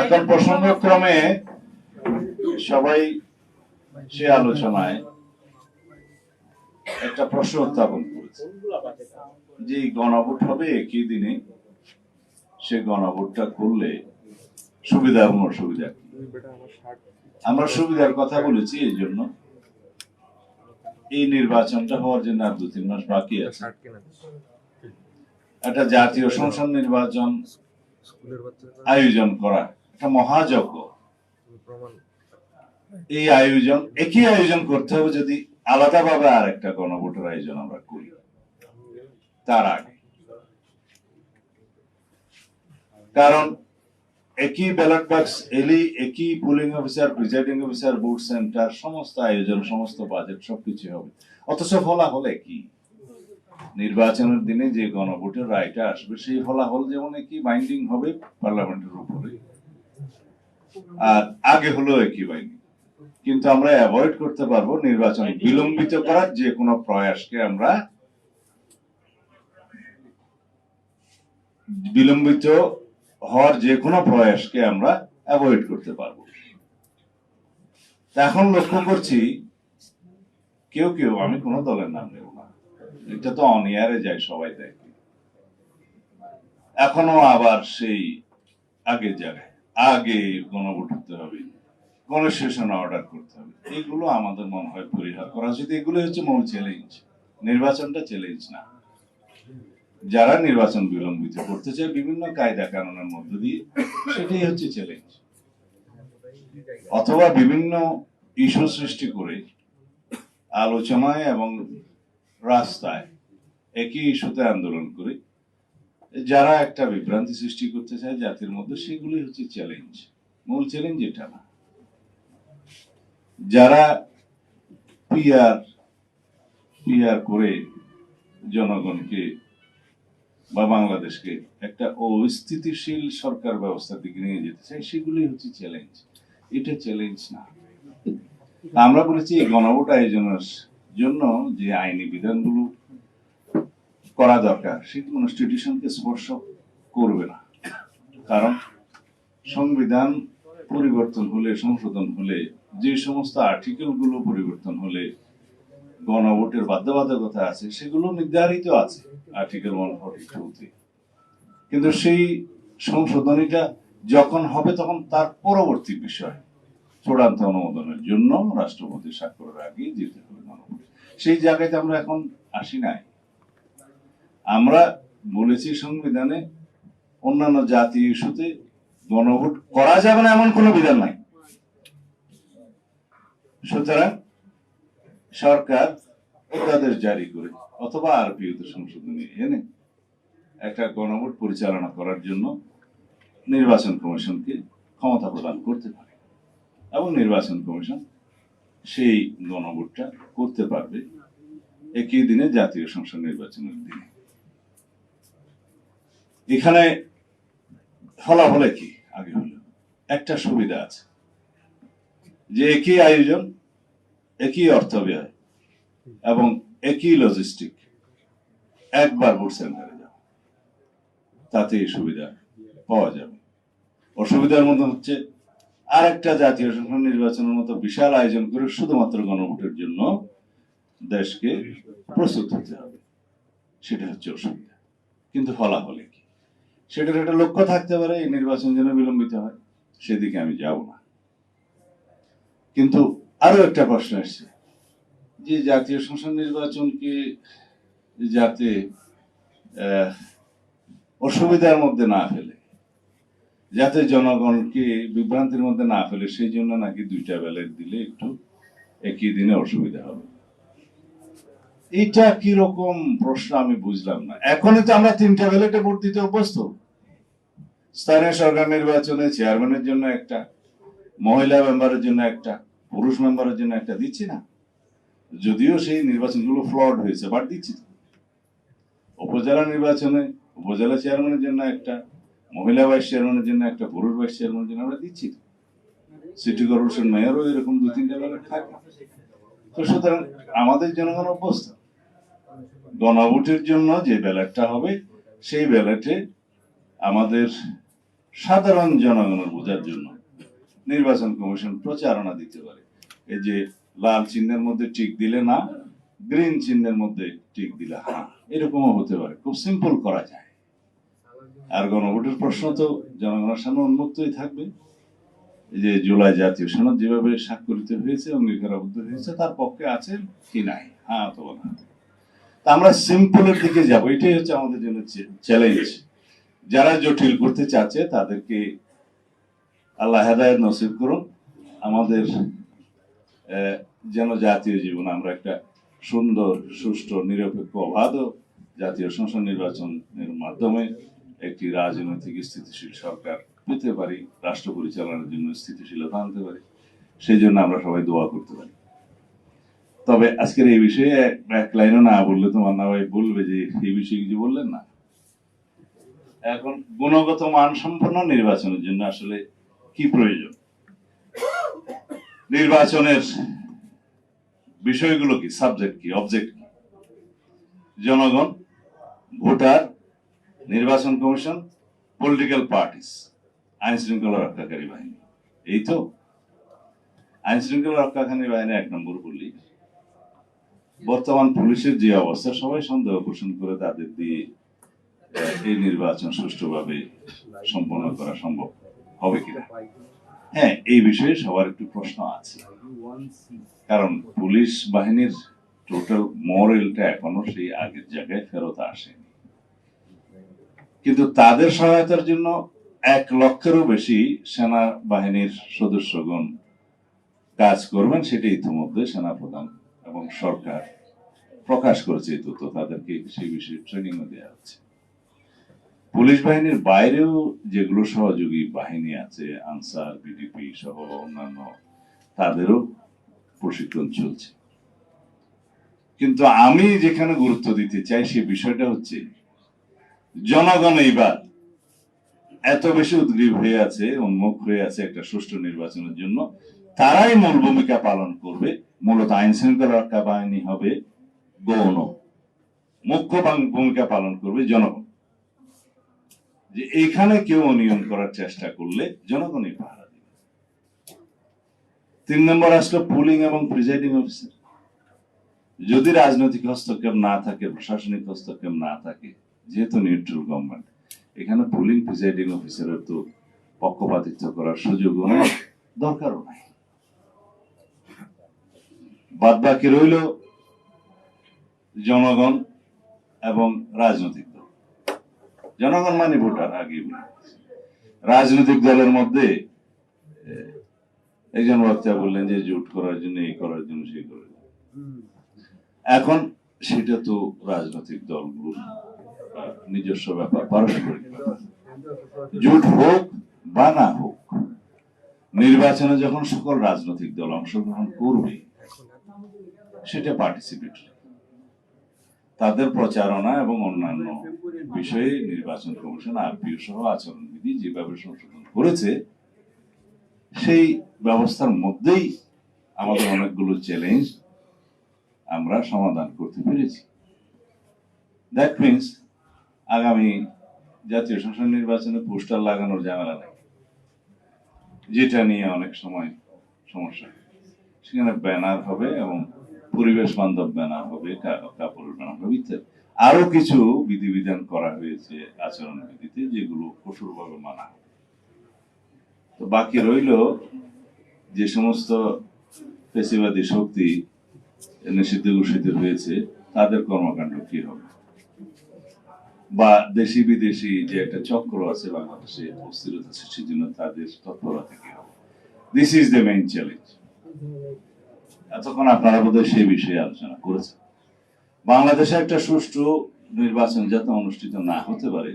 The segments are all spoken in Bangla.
এখন প্রসঙ্গক্রমে সবাই সে আলোচনায় একটা প্রশ্ন উত্থাপন করেছে। যে গণভোট হবে একই দিনে সে গণভোটটা করলে সুবিধা এবং অসুবিধা আমরা সুবিধার কথা বলেছি এই জন্য। এই নির্বাচনটা হওয়ার জন্য আর দু তিন মাস বাকি আছে। একটা জাতীয় সংসদ নির্বাচন আয়োজন করা একটা মহাযজ্ঞ। এই আয়োজন একই আয়োজন করতে হবে যদি আলাদাভাবে আর একটা গণভোটের আয়োজন আমরা করি। তার আগে। কারণ একই ব্যালট বাক্স এলি একই polling officer presiding officer vote centre সমস্ত আয়োজন সমস্ত বাজেট সবকিছু হবে। অথচ ফলাফল একই। নির্বাচনের দিনে যে গণভোটের রায়টা আসবে, সেই ফলাফল যেমন একই বাইন্ডিং হবে পার্লামেন্টের উপরে আর আগে হলো একই বাইন্ডিং কিন্তু আমরা অ্যাভয়েড করতে পারব নির্বাচন বিলম্বিত করার যে কোনো প্রয়াসকে আমরা বিলম্বিত হওয়ার যে কোনো প্রয়াসকে আমরা অ্যাভয়েড করতে পারব। এখন লক্ষ্য করছি, কেউ কেউ, আমি কোনো দলের নাম নেব এটা তো অনিয়ারে যায় সবাই দেখে। এখনও আবার সেই আগের জায়গায়, আগে গণভোট হতে হবে কনস্টিটিউশন অর্ডার করতে হবে। এগুলো আমাদের মনে হয় পরিহার করা উচিত। এগুলো হচ্ছে মূল চ্যালেঞ্জ নির্বাচনটা চ্যালেঞ্জ না। যারা নির্বাচন বিলম্বিত করতে চায়, বিভিন্ন কায়দা কানুনের মধ্য দিয়ে সেটাই হচ্ছে চ্যালেঞ্জ অথবা বিভিন্ন ইস্যু সৃষ্টি করে আলোচনায় এবং রাস্তায় একই ইস্যুতে আন্দোলন করে। যারা একটা বিভ্রান্তি সৃষ্টি করতে চায় জাতির মধ্যে সেগুলি হচ্ছে চ্যালেঞ্জ মূল চ্যালেঞ্জ এটা না। যারা পিআর পিআর করে জনগণকে বা বাংলাদেশকে একটা অস্থিতিশীল সরকার ব্যবস্থার দিকে নিয়ে যেতে চায় সেগুলি হচ্ছে চ্যালেঞ্জ এটা চ্যালেঞ্জ না। আমরা বলেছি গণভোট আয়োজনের জন্য যে আইনি বিধানগুলো করা দরকার সেটি কনস্টিটিউশনকে স্পর্শ করবে না। কারণ সংবিধান পরিবর্তন হলে, সংশোধন হলে, যে সমস্ত আর্টিকেলগুলো পরিবর্তন হলে, গণভোটের বাধ্যবাধকতা আছে, সেগুলো নির্ধারিত আছে আর্টিকেল ওয়ান ফর্টি টুতে কিন্তু সেই সংশোধনীটা যখন হবে তখন তার পরবর্তী বিষয়। চূড়ান্ত অনুমোদনের জন্য রাষ্ট্রপতি স্বাক্ষরের আগে যেতে হবে সেই জায়গাতে আমরা এখন আসি নাই। আমরা বলেছি সংবিধানে অন্যান্য জাতীয় ইস্যুতে গণভোট করা যাবে না, এমন কোনো বিধান নাই। সুতরাং সরকার অধ্যাদেশ জারি করে অথবা আরপিওতে সংশোধনী এনে একটা গণভোট পরিচালনা করার জন্য নির্বাচন কমিশনকে ক্ষমতা প্রদান করতে পারে। এবং নির্বাচন কমিশন সেই গণভোটটা করতে পারবে একই দিনে জাতীয় সংসদ নির্বাচনের দিনে। এখানে ফলাফলে কি আগে হলো একটা সুবিধা আছে। যে একই আয়োজন, একই অর্থ ব্যয় এবং একই লজিস্টিক একবার ভোট সেন্টারে যাও, তাতে এই সুবিধা পাওয়া যাবে। অসুবিধার মধ্যে হচ্ছে আর একটা জাতীয় সংসদ নির্বাচনের মতো বিশাল আয়োজন করে শুধুমাত্র গণভোটের জন্য দেশকে প্রস্তুত হতে হবে। সেটা হচ্ছে অসুবিধা। কিন্তু ফলাফলে কি? সেটার একটা লক্ষ্য থাকতে পারে, এই নির্বাচন যেন বিলম্বিত হয়। সেদিকে আমি যাব না। কিন্তু আরও একটা প্রশ্ন আসছে, যে জাতীয় সংসদ নির্বাচনকে যাতে অসুবিধার মধ্যে না ফেলে যাতে জনগণকে বিভ্রান্তির মধ্যে না ফেলে, সেই জন্য নাকি দুইটা ব্যালেট দিলে একটু একই দিনে অসুবিধা হবে। এইটা কীরকম প্রশ্ন আমি বুঝলাম না। এখনই তো আমরা তিনটা ব্যালেটে ভোট দিতে অভ্যস্ত। স্থানীয় সরকার নির্বাচনে চেয়ারম্যানের জন্য একটা, মহিলা মেম্বারের জন্য একটা, পুরুষ মেম্বারের জন্য একটা দিচ্ছি না। যদিও সেই নির্বাচনগুলো ফ্লড হয়েছে বাট দিচ্ছি। উপজেলা নির্বাচনে, উপজেলা চেয়ারম্যানের জন্য একটা মহিলা ভাইস চেয়ারম্যানের জন্য একটা, পুরুষ ভাইস চেয়ারম্যানের জন্য আমরা দিচ্ছি। সিটি কর্পোরেশন মেয়রও এরকম দু, তিনটা ব্যালট থাকে। তো সুতরাং আমাদের জনগণ অভ্যস্ত। গণভোটের জন্য যে ব্যালটটা হবে, সেই ব্যালটে আমাদের সাধারণ জনগণের বোঝার জন্য নির্বাচন কমিশন প্রচারণা দিতে পারে। এই যে লাল চিহ্নের মধ্যে টিক দিলে না গ্রিন চিহ্নের মধ্যে টিক দিলে হ্যাঁ এরকমও হতে পারে। খুব সিম্পল করা যায়। আর গণভোটের প্রশ্ন তো জনগণের সামনে উন্মুক্তই থাকবে। যে জুলাই জাতীয় সনদ যেভাবে স্বাক্ষরিত হয়েছে, অঙ্গীকারাবদ্ধ হয়েছে, তার পক্ষে আছে কি নাই? হ্যাঁ অথবা না তা আমরা সিম্পলের দিকে যাব, এটাই হচ্ছে আমাদের জন্য চ্যালেঞ্জ। যারা জটিল করতে চাচ্ছে, তাদেরকে আল্লাহ হেদায়ত নসিব করুন। আমাদের যেন জাতীয় জীবন আমরা একটা সুন্দর, সুষ্ঠু, নিরপেক্ষ, অবাধ জাতীয় সংসদ নির্বাচনের মাধ্যমে একটি রাজনৈতিক স্থিতিশীল সরকার পেতে পারি, রাষ্ট্র পরিচালনার জন্য স্থিতিশীলতা আনতে পারি সেই জন্য আমরা সবাই দোয়া করতে পারি। তবে আজকের এই বিষয়ে এক লাইনও না বললে তো মান্না ভাই বলবে যে, এই বিষয়ে কিছু বললেন না। এখন গুণগত মান সম্পন্ন নির্বাচনের জন্য আসলে কি প্রয়োজন? নির্বাচনের বিষয়গুলো কি সাবজেক্ট কি অবজেক্ট কি? জনগণ, ভোটার নির্বাচন কমিশন পলিটিক্যাল পার্টিস আইন শৃঙ্খলা রক্ষাকারী বাহিনী। এই তো। আইন শৃঙ্খলা রক্ষাকারী বাহিনী এক নম্বর বললি বর্তমান পুলিশের যে অবস্থা, সবাই সন্দেহ পোষণ করে তাদের দিয়ে এই নির্বাচন সুষ্ঠুভাবে সম্পন্ন করা সম্ভব হবে কিনা। হ্যাঁ এই বিষয়ে সবার একটু প্রশ্ন আছে। কারণ পুলিশ বাহিনীর টোটাল মরেলটা এখনও সেই আগের জায়গায় ফেরত আসেনি কিন্তু তাদের সহায়তার জন্য এক লক্ষেরও বেশি সেনা বাহিনীর সদস্যগণ কাজ করবেন, সেটা ইতিমধ্যে সেনাপ্রধান এবং সরকার প্রকাশ করেছে এই তথ্য। তাদেরকে সেই বিষয়ে ট্রেনিংও দেওয়া হচ্ছে। পুলিশ বাহিনীর বাইরেও যেগুলো সহযোগী বাহিনী আছে, আনসার বিডিপি সহ অন্যান্য, তাদেরও প্রশিক্ষণ চলছে। কিন্তু আমি যেখানে গুরুত্ব দিতে চাই সে বিষয়টা হচ্ছে জনগণ এইবার এত বেশি উদ্গ্রীব হয়ে আছে, উন্মুখ হয়ে আছে একটা সুষ্ঠু নির্বাচনের জন্য, তারাই মূল ভূমিকা পালন করবে। মূলত আইন শৃঙ্খলা রক্ষা বাহিনী হবে, গৌণ। মুখ্য ভূমিকা পালন করবে জনগণ। যে এখানে কেউ অনিয়ম করার চেষ্টা করলে জনগণই পাহারা দেবে। তিন নম্বর আসলো পুলিং এবং প্রিজাইডিং অফিসার। যদি রাজনৈতিক হস্তক্ষেপ না থাকে, প্রশাসনিক হস্তক্ষেপ না থাকে যেহেতু নিউট্রাল গভর্নমেন্ট এখানে পুলিং প্রিজাইডিং অফিসারের তো পক্ষপাতিত্ব করার সুযোগও নেই দরকারও নাই। বাদ বাকি রইল জনগণ এবং রাজনৈতিক দল। জনগণ মানে ভোটার আগে রাজনৈতিক দলের মধ্যে একজন বক্তা বললেন যে জোট করার জন্য এই করার জন্য সেই করার জন্য। এখন সেটা তো রাজনৈতিক দলগুলোর আহ, নিজস্ব ব্যাপার, পারস্পরিক ব্যাপার। জোট হোক বা না হোক, নির্বাচনে যখন সকল রাজনৈতিক দল অংশগ্রহণ করবে, সেটা পার্টিসিপেটরি তাদের প্রচারণা এবং অন্যান্য বিষয়ে নির্বাচন কমিশন, আরপিও সহ আচরণবিধি যেভাবে সংশোধন করেছে, সেই ব্যবস্থার মধ্যেই আমাদের অনেকগুলো চ্যালেঞ্জ আমরা সমাধান করতে পেরেছি। দ্যাট মিনস আগামী জাতীয় সংসদ নির্বাচনে পোস্টার লাগানোর ঝামেলা নেই। যেটা নিয়ে অনেক সময় সমস্যা। সেখানে ব্যানার হবে এবং পরিবেশ বান্ধব ব্যানার হবে কাপড়ের ব্যানার হবে, ইত্যাদি। আরও কিছু বিধিবিধান করা হয়েছে আচরণ বিধিতে যেগুলো কঠোরভাবে মানা তো বাকি রইল যে সমস্ত পেশিবাদী শক্তি নিষিদ্ধ ঘোষিত হয়েছে, তাদের কর্মকাণ্ড কি হবে? বা দেশি বিদেশি যে একটা চক্র আছে বাংলাদেশে অস্থিরতা সৃষ্টির জন্য তাদের তৎপরতা কি হবে। This is the main challenge এতক্ষণ আপনারা বোধহয় সেই বিষয়ে আলোচনা করেছেন। বাংলাদেশে একটা সুষ্ঠু নির্বাচন যাতে অনুষ্ঠিত না হতে পারে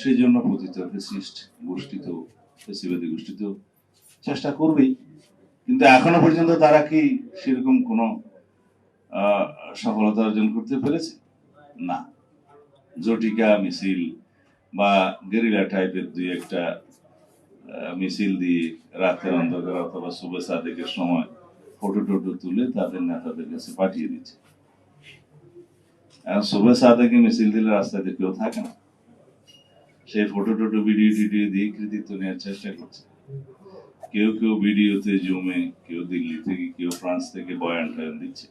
সেই জন্য পতিত ফেসিস্ট গোষ্ঠী তো ফেসিবাদী গোষ্ঠী তো চেষ্টা করবেই। কিন্তু এখনও পর্যন্ত তারা কি সেরকম কোনো সফলতা অর্জন করতে পেরেছে? না। জটিকা মিছিল বা গেরিলা টাইপের দুই একটা মিছিল দিয়ে রাতের অন্ধকার অথবা শুভে সাদেকের সময় ফটো টটো তুলে তাদের নেতাদের কাছে পাঠিয়ে দিচ্ছে। এখন শুভে সাদেকে মিছিল দিলে রাস্তাতে কেউ থাকে না। সেই ফটো টটো ভিডিও টিডিও দিয়ে কৃতিত্ব নেওয়ার চেষ্টা করছে। কেউ কেউ ভিডিওতে জমে, কেউ দিল্লি থেকে, কেউ ফ্রান্স থেকে বয়ান টয়ান দিচ্ছে।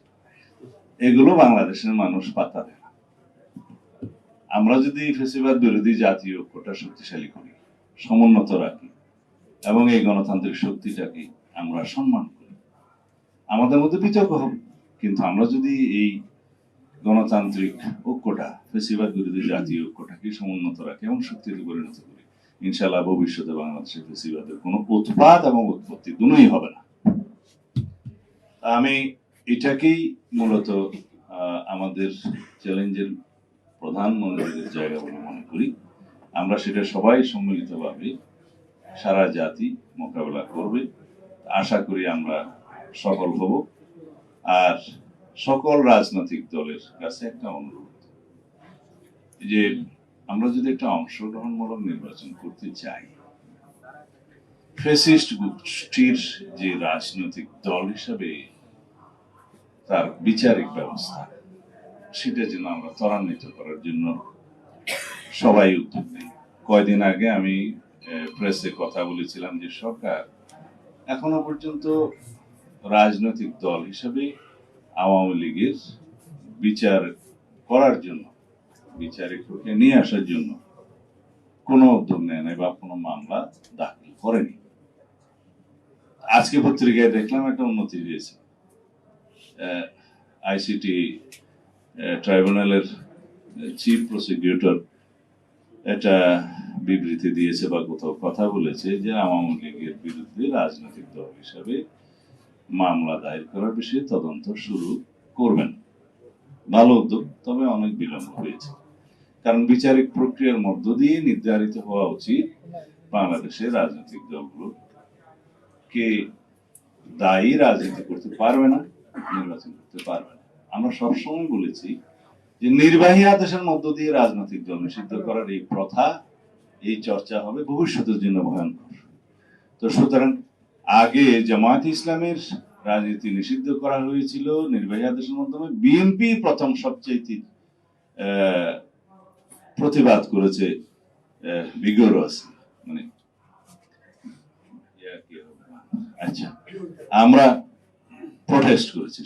এগুলো বাংলাদেশের মানুষ পাতা দেয়। আমরা যদি ফেসিবাদ বিরোধী জাতীয় ঐক্যটা শক্তিশালী করি, সমুন্নত রাখি, এবং এই গণতান্ত্রিক শক্তিটাকে আমরা সম্মান করি। আমাদের মধ্যে বিতর্ক হবে, কিন্তু আমরা যদি এই গণতান্ত্রিক ঐক্যটা ফেসিবাদ বিরোধী জাতীয় ঐক্যটাকে সমুন্নত রাখি এবং শক্তিতে পরিণত করি ইনশাল্লাহ ভবিষ্যতে বাংলাদেশে ফেসিবাদের কোনো উৎপাদ এবং উৎপত্তি দুটোই হবে না। আমি এটাকেই মূলত আমাদের চ্যালেঞ্জের প্রধান মনোযোগের জায়গা বলে মনে করি। আমরা সেটা সবাই সম্মিলিতভাবে সারা জাতি মোকাবেলা করবে। আশা করি আমরা সফল হব। আর সকল রাজনৈতিক দলের কাছে একটা অনুরোধ। যে আমরা যদি একটা অংশগ্রহণমূলক নির্বাচন করতে চাই ফেসিস্ট গোষ্ঠীর যে রাজনৈতিক দল হিসাবে তার বিচারিক ব্যবস্থা সেটা যেন আমরা ত্বরান্বিত করার জন্য সবাই উদ্যোগ নেই। কয়দিন আগে আমি প্রেসে কথা বলেছিলাম যে সরকার এখনও পর্যন্ত রাজনৈতিক দল হিসেবে আওয়ামী লীগের বিচার করার জন্য, বিচারিক প্রক্রিয়া নিয়ে আসার জন্য কোনো উদ্যোগ নেয় নাই বা কোনো মামলা দাখিল করেনি। আজকে পত্রিকায় দেখলাম একটা উন্নতি হয়েছে। আইসিটি ট্রাইব্যুনালের চিফ প্রসিকিউটর একটা বিবৃতি দিয়েছে বা কোথাও কথা বলেছে যে আওয়ামী লীগের বিরুদ্ধে রাজনৈতিক দল হিসাবে মামলা দায়ের করার বিষয়ে তদন্ত শুরু করবেন। ভালো উদ্যোগ, তবে অনেক বিলম্ব হয়েছে। কারণ বিচারিক প্রক্রিয়ার মধ্য দিয়ে নির্ধারিত হওয়া উচিত বাংলাদেশের রাজনৈতিক দলগুলো কে দায়ী রাজনীতি করতে পারবে না, নির্বাচন করতে পারবে না। আমরা সবসময় বলেছি যে নির্বাহী আদেশের মধ্য দিয়ে রাজনৈতিক দল নিষিদ্ধ করার এই প্রথা, এই চর্চা হবে ভবিষ্যতের জন্য ভয়ঙ্কর। তো সুতরাং আগে জামায়াত ইসলামের রাজনীতি নিষিদ্ধ করা হয়েছিল নির্বাহী আদেশের মাধ্যমে। বিএনপি প্রথম সবচেয়ে প্রতিবাদ করেছে মানে? আচ্ছা আমরা প্রটেস্ট করেছি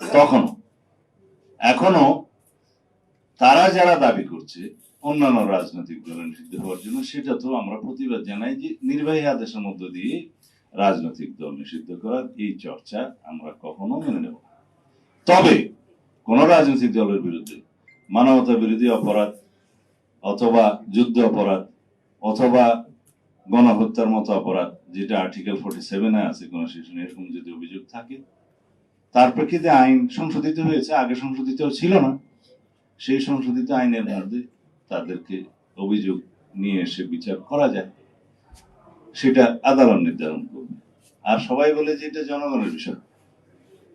তখন এখনও তারা যারা দাবি করছে অন্যান্য রাজনৈতিক দলের নিষিদ্ধ হওয়ার জন্য, সেটা তো আমরা প্রতিবাদ জানাই যে নির্বাহী আদেশের মধ্য দিয়ে রাজনৈতিক দল নিষিদ্ধ করার এই চর্চা আমরা কখনো মেনে নেব তবে কোন রাজনৈতিক দলের বিরুদ্ধে মানবতা বিরোধী অপরাধ অথবা যুদ্ধ অপরাধ অথবা গণহত্যার মতো অপরাধ, যেটা আর্টিকেল ফোর্টি সেভেনে আছে, কোন শিশু এরকম যদি অভিযোগ থাকে তার প্রেক্ষিতে আইন সংশোধিত হয়েছে, আগে সংশোধিত ছিল না। সেই সংশোধিত আইনের মধ্যে তাদেরকে অভিযোগ নিয়ে এসে বিচার করা যায়। সেটা আদালত নির্ধারণ করবে। আর সবাই বলে যে এটা জনগণের বিষয়।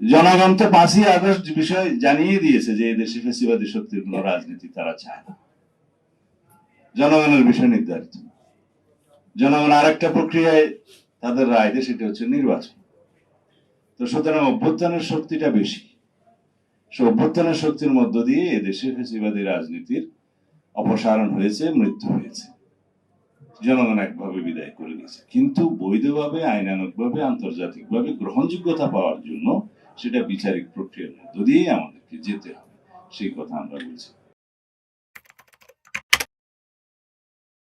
জনগণ তো পাঁচই আগস্ট বিষয় জানিয়ে দিয়েছে যে দেশে ফেসিবাদী শক্তির কোন রাজনীতি তারা চায় না। জনগণের বিষয় নির্ধারিত। জনগণ আরেকটা প্রক্রিয়ায় তাদের রায় দেয়, সেটা হচ্ছে নির্বাচন। তো সুতরাং অভ্যুত্থানের শক্তিটা বেশি। সে অভ্যুত্থানের শক্তির মধ্য দিয়ে এদেশে ফেসিবাদী রাজনীতির অপসারণ হয়েছে, মৃত্যু হয়েছে। জনগণ একভাবে বিদায় করে দিয়েছে কিন্তু বৈধভাবে, আইনানুগভাবে, আন্তর্জাতিকভাবে গ্রহণযোগ্যতা পাওয়ার জন্য সেটা বিচারিক প্রক্রিয়ার মধ্য দিয়েই আমাদেরকে যেতে হবে। সেই কথা আমরা বলছি।